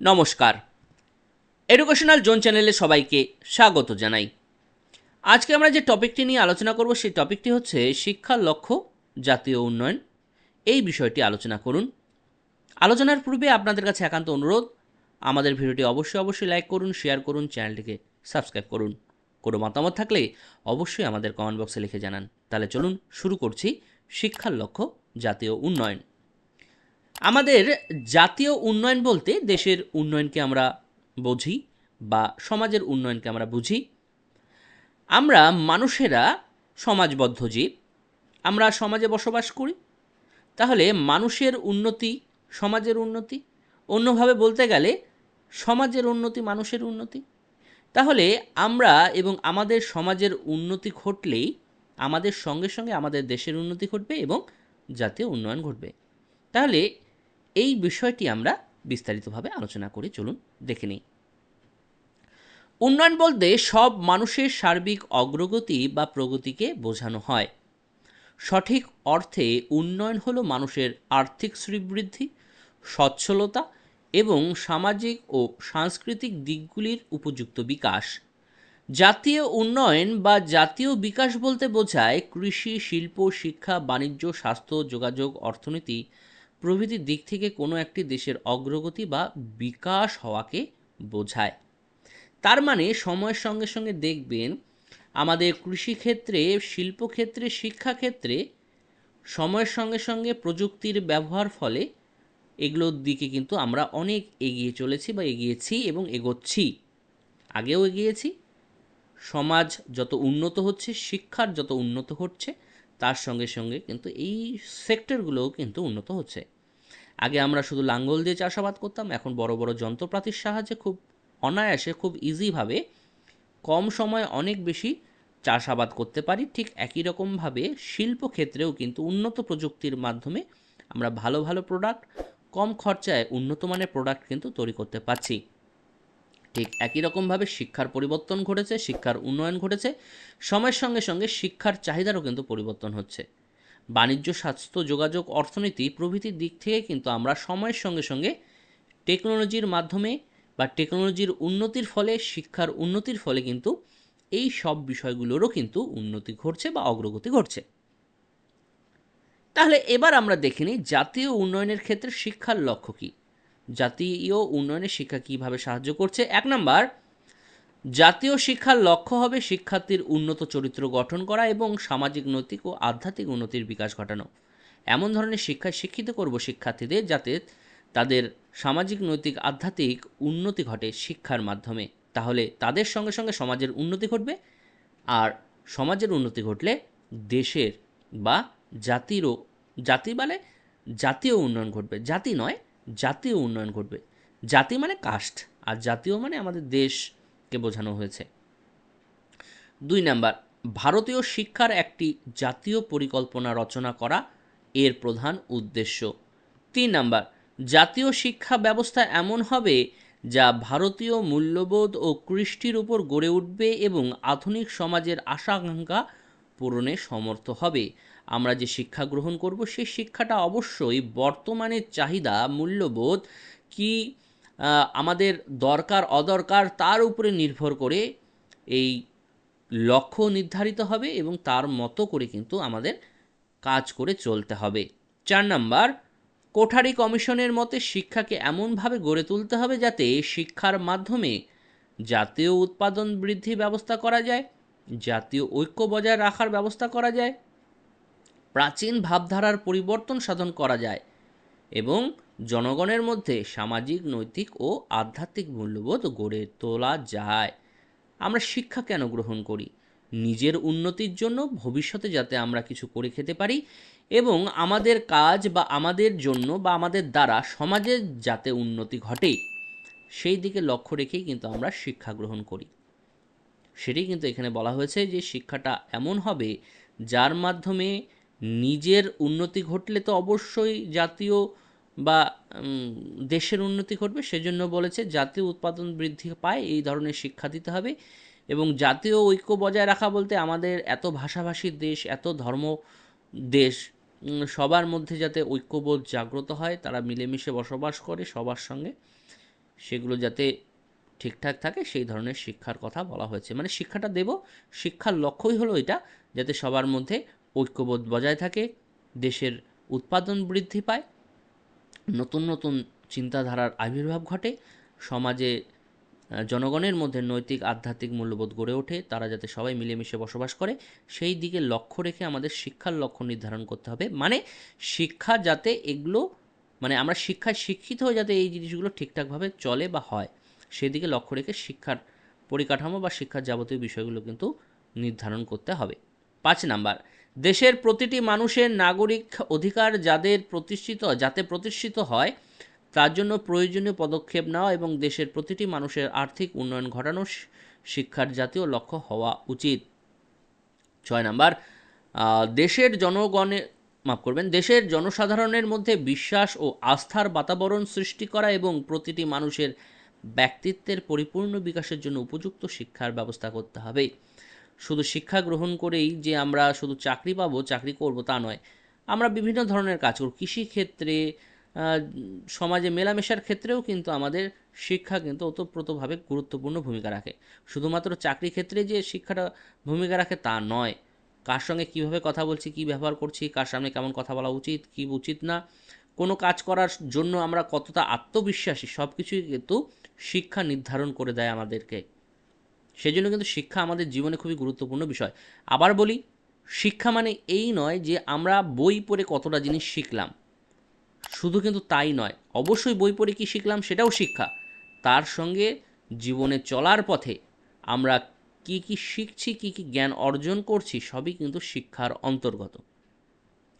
নমস্কার। Educational zone চ্যানেলে সবাইকে স্বাগত জানাই। আজকে আমরা যে টপিকটি নিয়ে আলোচনা করব, সেই টপিকটি হচ্ছে শিক্ষার লক্ষ্য, জাতীয় উন্নয়ন। এই বিষয়টি আলোচনা করুন। আলোচনার পূর্বে আপনাদের কাছে একান্ত অনুরোধ, আমাদের ভিডিওটি অবশ্যই অবশ্যই লাইক করুন, শেয়ার করুন, চ্যানেলটিকে সাবস্ক্রাইব করুন। কোনো মতামত থাকলে অবশ্যই আমাদের কমেন্ট বক্সে লিখে জানান। তাহলে চলুন শুরু করছি শিক্ষার লক্ষ্য, জাতীয় উন্নয়ন। আমাদের জাতীয় উন্নয়ন বলতে দেশের উন্নয়নকে আমরা বুঝি বা সমাজের উন্নয়নকে আমরা বুঝি। আমরা মানুষেরা সমাজবদ্ধ জীব। আমরা সমাজে বসবাস করি। তাহলে মানুষের উন্নতি সমাজের উন্নতি। অন্যভাবে বলতে গেলে সমাজের উন্নতি মানুষের উন্নতি। তাহলে আমরা এবং আমাদের সমাজের উন্নতি ঘটলেই আমাদের সঙ্গে সঙ্গে আমাদের দেশের উন্নতি ঘটবে এবং জাতীয় উন্নয়ন ঘটবে। তাহলে এই বিষয়টি আমরা বিস্তারিতভাবে আলোচনা করে চলুন, দেখে নিই। উন্নয়ন বলতে সব মানুষের সার্বিক অগ্রগতি বা প্রগতিকে বোঝানো হয়। সঠিক অর্থে উন্নয়ন হলো মানুষের আর্থিক শ্রীবৃদ্ধি, সচ্ছলতা এবং সামাজিক ও সাংস্কৃতিক দিকগুলির উপযুক্ত বিকাশ। জাতীয় উন্নয়ন বা জাতীয় বিকাশ বলতে বোঝায় কৃষি, শিল্প, শিক্ষা, বাণিজ্য, স্বাস্থ্য, যোগাযোগ, অর্থনীতি প্রভৃতি দিক থেকে কোনো একটি দেশের অগ্রগতি বা বিকাশ হওয়াকে বোঝায়। তার মানে সময়ের সঙ্গে সঙ্গে দেখবেন, আমাদের কৃষিক্ষেত্রে, শিল্পক্ষেত্রে, শিক্ষাক্ষেত্রে সময়ের সঙ্গে সঙ্গে প্রযুক্তির ব্যবহার ফলে এগুলোর দিকে কিন্তু আমরা অনেক এগিয়ে চলেছি বা এগিয়েছি এবং এগোচ্ছি। আগেও এগিয়েছি। সমাজ যত উন্নত হচ্ছে, শিক্ষার যত উন্নত হচ্ছে তার সঙ্গে সঙ্গে কিন্তু এই সেক্টরগুলোও কিন্তু উন্নত হচ্ছে। আগে আমরা শুধু লাঙ্গল দিয়ে চাষাবাদ করতাম, এখন বড় বড় যন্ত্রপাতির সাহায্যে খুব অনায়াসে, খুব ইজিভাবে কম সময়ে অনেক বেশি চাষাবাদ করতে পারি। ঠিক একই রকমভাবে শিল্পক্ষেত্রেও কিন্তু উন্নত প্রযুক্তির মাধ্যমে আমরা ভালো ভালো প্রোডাক্ট কম খরচায় উন্নত মানের প্রোডাক্ট কিন্তু তৈরি করতে পারছি। ঠিক একই রকমভাবে শিক্ষার পরিবর্তন ঘটেছে, শিক্ষার উন্নয়ন ঘটেছে, সময়ের সঙ্গে সঙ্গে শিক্ষার চাহিদারও কিন্তু পরিবর্তন হচ্ছে। বাণিজ্য, স্বাস্থ্য, যোগাযোগ, অর্থনীতি প্রভৃতির দিক থেকে কিন্তু আমরা সময়ের সঙ্গে সঙ্গে টেকনোলজির মাধ্যমে বা টেকনোলজির উন্নতির ফলে, শিক্ষার উন্নতির ফলে কিন্তু এই সব বিষয়গুলোরও কিন্তু উন্নতি ঘটছে বা অগ্রগতি ঘটছে। তাহলে এবার আমরা দেখে নিই জাতীয় উন্নয়নের ক্ষেত্রে শিক্ষার লক্ষ্য কী? জাতীয় উন্নয়নে শিক্ষা কীভাবে সাহায্য করছে? এক নম্বর, জাতীয় শিক্ষার লক্ষ্য হবে শিক্ষার্থীর উন্নত চরিত্র গঠন করা এবং সামাজিক, নৈতিক ও আধ্যাত্মিক উন্নতির বিকাশ ঘটানো। এমন ধরনের শিক্ষায় শিক্ষিত করব শিক্ষার্থীদের যাতে তাদের সামাজিক, নৈতিক, আধ্যাত্মিক উন্নতি ঘটে শিক্ষার মাধ্যমে। তাহলে তাদের সঙ্গে সঙ্গে সমাজের উন্নতি ঘটবে আর সমাজের উন্নতি ঘটলে দেশের বা জাতিরও, জাতি বলে জাতীয় উন্নয়ন ঘটবে। জাতি নয় জাতীয় উন্নয়ন ঘটবে। জাতি মানে কাস্ট আর জাতীয় মানে আমাদের দেশকে বোঝানো হয়েছে। দুই নাম্বার, ভারতীয় শিক্ষার একটি জাতীয় পরিকল্পনা রচনা করা এর প্রধান উদ্দেশ্য। তিন নাম্বার, জাতীয় শিক্ষা ব্যবস্থা এমন হবে যা ভারতীয় মূল্যবোধ ও কৃষ্টির উপর গড়ে উঠবে এবং আধুনিক সমাজের আশা আকাঙ্ক্ষা পূরণে সমর্থ হবে। আমরা যে শিক্ষা গ্রহণ করব, সেই শিক্ষাটা অবশ্যই বর্তমানের চাহিদা, মূল্যবোধ কি আমাদের দরকার, অদরকার, তার উপরে নির্ভর করে এই লক্ষ্য নির্ধারিত হবে এবং তার মতো করে কিন্তু আমাদের কাজ করে চলতে হবে। চার নাম্বার, কোঠারি কমিশনের মতে শিক্ষাকে এমনভাবে গড়ে তুলতে হবে যাতে শিক্ষার মাধ্যমে জাতীয় উৎপাদন বৃদ্ধি ব্যবস্থা করা যায়, জাতীয় ঐক্য বজায় রাখার ব্যবস্থা করা যায় প্রাচীন ভাবধারার পরিবর্তন সাধন করা যায় এবং জনগণের মধ্যে সামাজিক, নৈতিক ও আধ্যাত্মিক মূল্যবোধ গড়ে তোলা যায়। আমরা শিক্ষা কেন গ্রহণ করি? নিজের উন্নতির জন্য ভবিষ্যতে যাতে আমরা কিছু করে খেতে পারি এবং আমাদের কাজ বা আমাদের জন্য বা আমাদের দ্বারা সমাজের যাতে উন্নতি ঘটে, সেই দিকে লক্ষ্য রেখেই কিন্তু আমরা শিক্ষা গ্রহণ করি। সেটি কিন্তু এখানে বলা হয়েছে যে শিক্ষাটা এমন হবে যার মাধ্যমে নিজের উন্নতি ঘটলে তো অবশ্যই জাতীয় বা দেশের উন্নতি ঘটবে। সেজন্য বলেছে, জাতীয় উৎপাদন বৃদ্ধি পায়, এই ধরনের শিক্ষা দিতে হবে। এবং জাতীয় ঐক্য বজায় রাখা বলতে আমাদের এত ভাষাভাষীর দেশ, এত ধর্ম দেশ সবার মধ্যে যাতে ঐক্যবোধ জাগ্রত হয়, তারা মিলেমিশে বসবাস করে সবার সঙ্গে, সেগুলো যাতে ঠিকঠাক থাকে, সেই ধরনের শিক্ষার কথা বলা হয়েছে। মানে শিক্ষাটা দেব, শিক্ষার লক্ষ্যই হলো এটা, যাতে সবার মধ্যে ঐক্যবোধ বজায় থাকে, দেশের উৎপাদন বৃদ্ধি পায়, নতুন নতুন চিন্তাধারার আবির্ভাব ঘটে, সমাজে জনগণের মধ্যে নৈতিক, আধ্যাত্মিক মূল্যবোধ গড়ে ওঠে, তারা যাতে সবাই মিলেমিশে বসবাস করে, সেই দিকে লক্ষ্য রেখে আমাদের শিক্ষার লক্ষ্য নির্ধারণ করতে হবে। মানে শিক্ষা যাতে এগুলো মানে আমরা শিক্ষায় শিক্ষিত হয়ে যাতে এই জিনিসগুলো ঠিকঠাকভাবে চলে বা হয়, সেদিকে লক্ষ্য রেখে শিক্ষার পরিকাঠামো বা শিক্ষার যাবতীয় বিষয়গুলো কিন্তু নির্ধারণ করতে হবে। পাঁচ নাম্বার দেশের প্রতিটি মানুষের নাগরিক অধিকার যাদের প্রতিষ্ঠিত, যাতে প্রতিষ্ঠিত হয়, তার জন্য প্রয়োজনীয় পদক্ষেপ নেওয়া এবং দেশের প্রতিটি মানুষের আর্থিক উন্নয়ন ঘটানো শিক্ষার জাতীয় লক্ষ্য হওয়া উচিত। ছয় নাম্বার দেশের জনগণের মাফ করবেন, দেশের জনসাধারণের মধ্যে বিশ্বাস ও আস্থার বাতাবরণ সৃষ্টি করা এবং প্রতিটি মানুষের ব্যক্তিত্বের পরিপূর্ণ বিকাশের জন্য উপযুক্ত শিক্ষার ব্যবস্থা করতে হবে। শুধু শিক্ষা গ্রহণ করেই যে আমরা শুধু চাকরি পাবো, চাকরি করব তা নয়। আমরা বিভিন্ন ধরনের কাজ করব। কৃষিক্ষেত্রে সমাজে মেলামেশার ক্ষেত্রেও কিন্তু আমাদের শিক্ষা কিন্তু ওতপ্রোতভাবে গুরুত্বপূর্ণ ভূমিকা রাখে। শুধুমাত্র চাকরি ক্ষেত্রে যে শিক্ষাটা ভূমিকা রাখে তা নয়। কার সঙ্গে কীভাবে কথা বলছি, কী ব্যবহার করছি, কার সামনে কেমন কথা বলা উচিত, কী উচিত না, কোনো কাজ করার জন্য আমরা কতটা আত্মবিশ্বাসী সব কিছুই কিন্তু শিক্ষা নির্ধারণ করে দেয় আমাদেরকে। সেজন্য কিন্তু শিক্ষা আমাদের জীবনে খুবই গুরুত্বপূর্ণ বিষয়। আবার বলি, শিক্ষা মানে এই নয় যে আমরা বই পড়ে কতটা জিনিস শিখলাম। শুধু কিন্তু তাই নয়, অবশ্যই বই পড়ে কী শিখলাম সেটাও শিক্ষা। তার সঙ্গে জীবনে চলার পথে আমরা কি কি শিখছি, কি কি জ্ঞান অর্জন করছি, সবই কিন্তু শিক্ষার অন্তর্গত।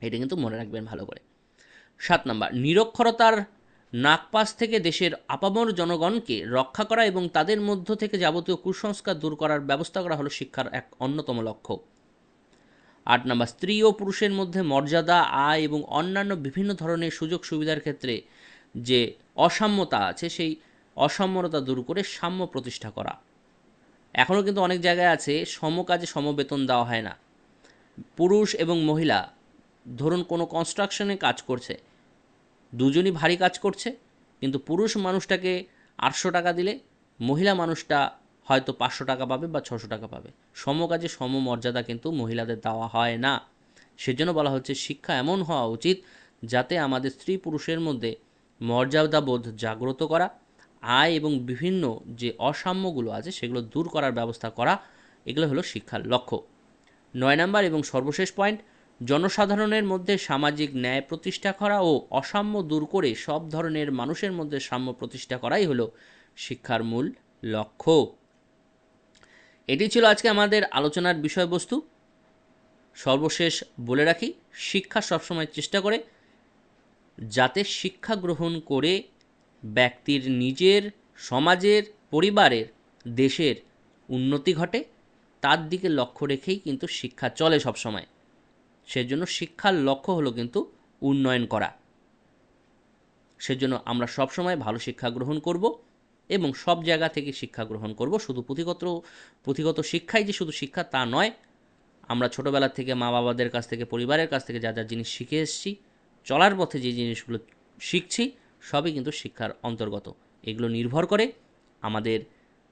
এটা কিন্তু মনে রাখবেন ভালো করে। সাত নাম্বার, নিরক্ষরতার নাকপাশ থেকে দেশের আপামর জনগণকে রক্ষা করা এবং তাদের মধ্য থেকে যাবতীয় কুসংস্কার দূর করার ব্যবস্থা করা হলো শিক্ষার এক অন্যতম লক্ষ্য। আট নাম্বার, স্ত্রী ও পুরুষের মধ্যে মর্যাদা, আয় এবং অন্যান্য বিভিন্ন ধরনের সুযোগ সুবিধার ক্ষেত্রে যে অসাম্যতা আছে, সেই অসাম্যতা দূর করে সাম্য প্রতিষ্ঠা করা। এখনও কিন্তু অনেক জায়গায় আছে, সমকাজে সমবেতন দেওয়া হয় না। পুরুষ এবং মহিলা, ধরুন কোনো কনস্ট্রাকশনে কাজ করছে দুজনই ভারী কাজ করছে, কিন্তু পুরুষ মানুষটাকে আটশো টাকা দিলে মহিলা মানুষটা হয়তো পাঁচশো টাকা পাবে বা ছশো টাকা পাবে। সমকাজে সমমর্যাদা কিন্তু মহিলাদের দেওয়া হয় না। সেজন্য বলা হচ্ছে শিক্ষা এমন হওয়া উচিত যাতে আমাদের স্ত্রী পুরুষের মধ্যে মর্যাদাবোধ জাগ্রত করা, আয় এবং বিভিন্ন যে অসাম্যগুলো আছে সেগুলো দূর করার ব্যবস্থা করা, এগুলো হলো শিক্ষার লক্ষ্য। নয় নাম্বার এবং সর্বশেষ পয়েন্ট জনসাধারণের মধ্যে সামাজিক ন্যায় প্রতিষ্ঠা করা ও অসাম্য দূর করে সব ধরনের মানুষের মধ্যে সাম্য প্রতিষ্ঠা করাই হলো শিক্ষার মূল লক্ষ্য। এটি ছিল আজকে আমাদের আলোচনার বিষয়বস্তু। সর্বশেষ বলে রাখি, শিক্ষা সবসময় চেষ্টা করে, যাতে শিক্ষা গ্রহণ করে ব্যক্তির নিজের, সমাজের, পরিবারের, দেশের উন্নতি ঘটে। তার দিকে লক্ষ্য রেখেই কিন্তু শিক্ষা চলে সবসময়। সেজন্য শিক্ষার লক্ষ্য হলো কিন্তু উন্নয়ন করা। সেজন্য আমরা সবসময় ভালো শিক্ষা গ্রহণ করব এবং সব জায়গা থেকে শিক্ষা গ্রহণ করব। শুধু পুঁথিগত পুঁথিগত শিক্ষাই যে শুধু শিক্ষা তা নয়, আমরা ছোটোবেলা থেকে মা বাবাদের কাছ থেকে, পরিবারের কাছ থেকে যা যা জিনিস শিখে এসেছি, চলার পথে যে জিনিসগুলো শিখছি, সবই কিন্তু শিক্ষার অন্তর্গত। এগুলো নির্ভর করে আমাদের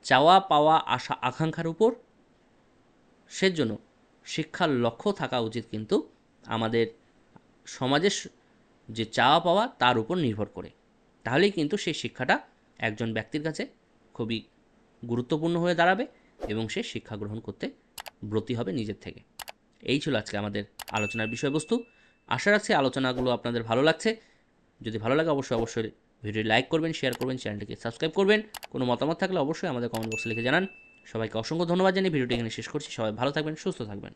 চাওয়া পাওয়া আশা আকাঙ্ক্ষার উপর। সেজন্য শিক্ষার লক্ষ্য থাকা উচিত কিন্তু আমাদের সমাজের যে চাওয়া পাওয়া তার উপর নির্ভর করে। তাহলেই কিন্তু সেই শিক্ষাটা একজন ব্যক্তির কাছে খুবই গুরুত্বপূর্ণ হয়ে দাঁড়াবে এবং সে শিক্ষা গ্রহণ করতে ব্রতী হবে নিজের থেকে। এই ছিল আজকে আমাদের আলোচনার বিষয়বস্তু। আশা রাখছি আলোচনাগুলো আপনাদের ভালো লাগছে। যদি ভালো লাগে অবশ্যই অবশ্যই ভিডিও লাইক করবেন, শেয়ার করবেন, চ্যানেলটিকে সাবস্ক্রাইব করবেন। কোনো মতামত থাকলে অবশ্যই আমাদের কমেন্ট বক্সে লিখে জানান। সবাইকে অসংখ্য ধন্যবাদ জানিয়ে ভিডিওটি এখানে শেষ করছি। সবাই ভালো থাকবেন সুস্থ থাকবেন।